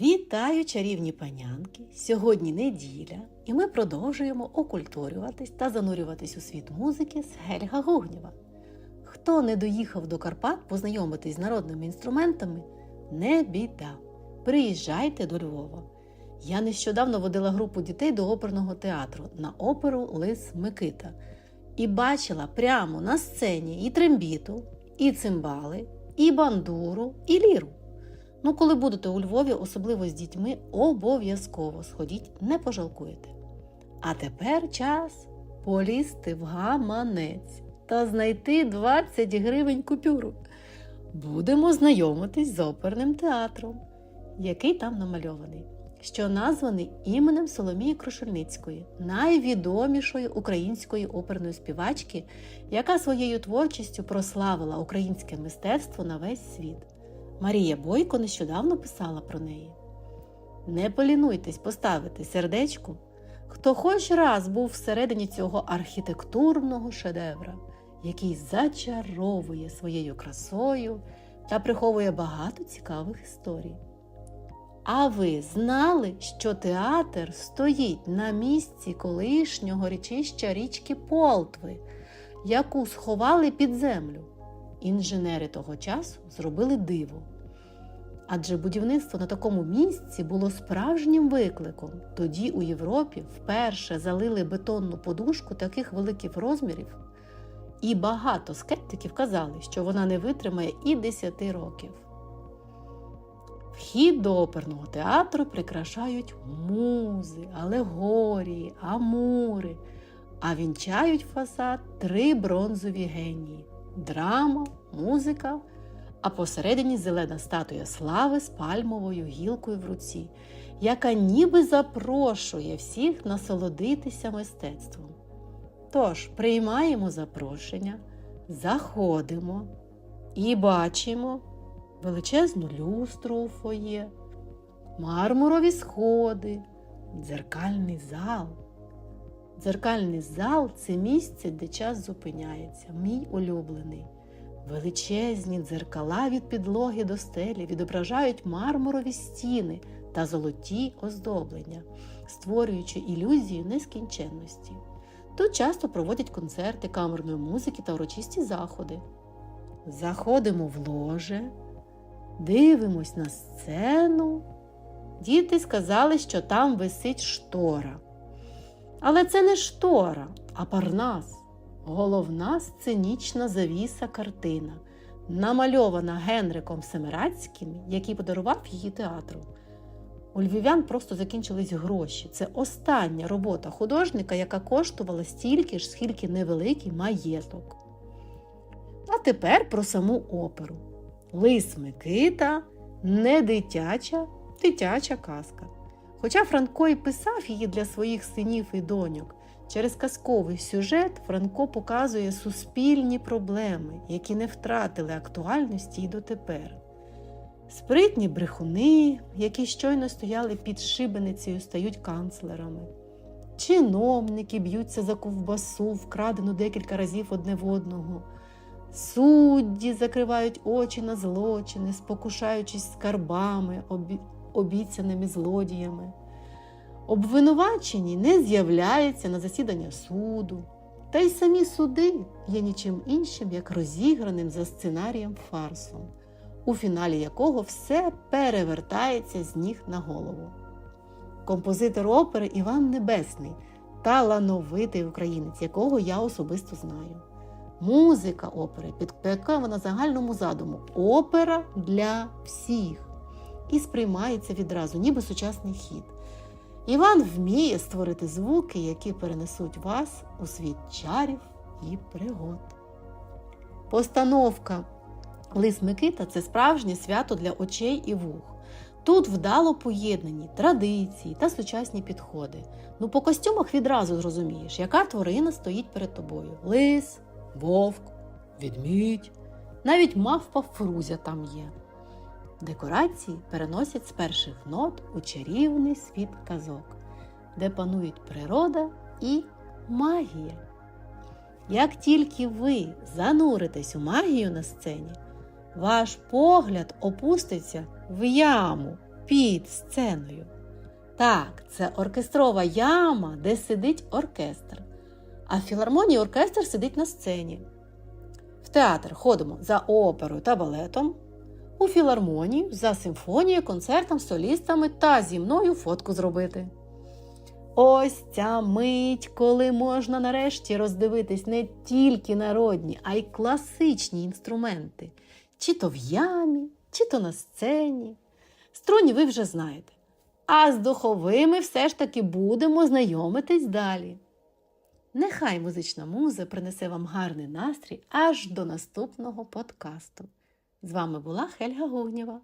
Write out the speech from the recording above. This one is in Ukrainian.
Вітаю, чарівні панянки! Сьогодні неділя, і ми продовжуємо окультурюватись та занурюватись у світ музики з Гельга Гугнєва. Хто не доїхав до Карпат познайомитись з народними інструментами, не біда. Приїжджайте до Львова. Я нещодавно водила групу дітей до оперного театру на оперу Лис Микита і бачила прямо на сцені і трембіту, і цимбали, і бандуру, і ліру. Ну, коли будете у Львові, особливо з дітьми, обов'язково сходіть, не пожалкуєте. А тепер час полізти в гаманець та знайти 20 гривень купюру. Будемо знайомитись з оперним театром, який там намальований, що названий іменем Соломії Крушельницької, найвідомішої української оперної співачки, яка своєю творчістю прославила українське мистецтво на весь світ. Марія Бойко нещодавно писала про неї. Не полінуйтесь поставити сердечку, хто хоч раз був всередині цього архітектурного шедевра, який зачаровує своєю красою та приховує багато цікавих історій. А ви знали, що театр стоїть на місці колишнього річища річки Полтви, яку сховали під землю? Інженери того часу зробили диво. Адже будівництво на такому місці було справжнім викликом. Тоді у Європі вперше залили бетонну подушку таких великих розмірів, і багато скептиків казали, що вона не витримає і 10 років. Вхід до оперного театру прикрашають музи, алегорії, амури, а вінчають фасад три бронзові генії драма, музика, а посередині зелена статуя слави з пальмовою гілкою в руці, яка ніби запрошує всіх насолодитися мистецтвом. Тож, приймаємо запрошення, заходимо і бачимо величезну люстру у фоє, мармурові сходи, дзеркальний зал. Дзеркальний зал це місце, де час зупиняється, мій улюблений. Величезні дзеркала від підлоги до стелі відображають мармурові стіни та золоті оздоблення, створюючи ілюзію нескінченності. Тут часто проводять концерти камерної музики та урочисті заходи. Заходимо в ложе, дивимось на сцену. Діти сказали, що там висить штора. Але це не штора, а парнас, головна сценічна завіса картина, намальована Генриком Семирацьким, який подарував її театру. У львів'ян просто закінчились гроші. Це остання робота художника, яка коштувала стільки ж, скільки невеликий маєток. А тепер про саму оперу. Лис Микита не дитяча, дитяча казка. Хоча Франко і писав її для своїх синів і доньок, через казковий сюжет Франко показує суспільні проблеми, які не втратили актуальності й дотепер. Спритні брехуни, які щойно стояли під шибеницею, стають канцлерами. Чиновники б'ються за ковбасу, вкрадену декілька разів одне в одного. Судді закривають очі на злочини, спокушаючись скарбами, обі... обіцяними злодіями. Обвинувачені не з'являються на засідання суду, та й самі суди є нічим іншим, як розіграним за сценарієм фарсом, у фіналі якого все перевертається з ніг на голову. Композитор опери Іван Небесний талановитий українець, якого я особисто знаю. Музика опери підпекана загальному задуму опера для всіх і сприймається відразу, ніби сучасний хід. Іван вміє створити звуки, які перенесуть вас у світ чарів і пригод. Постановка Лис Микита це справжнє свято для очей і вух. Тут вдало поєднані традиції та сучасні підходи. Ну, по костюмах відразу зрозумієш, яка тварина стоїть перед тобою: лис, вовк, відмідь, навіть мавпа Фрузя там є. Декорації переносять з перших нот у чарівний світ казок, де панують природа і магія. Як тільки ви зануритесь у магію на сцені, ваш погляд опуститься в яму під сценою? Так, це оркестрова яма, де сидить оркестр. А в філармонії оркестр сидить на сцені. В театр ходимо за оперою та балетом. У філармонію за симфонією, концертом, солістами та зі мною фотку зробити. Ось ця мить, коли можна нарешті роздивитись не тільки народні, а й класичні інструменти, чи то в ямі, чи то на сцені. Струні ви вже знаєте. А з духовими все ж таки будемо знайомитись далі. Нехай музична муза принесе вам гарний настрій аж до наступного подкасту. З вами була Хельга Гогнєва.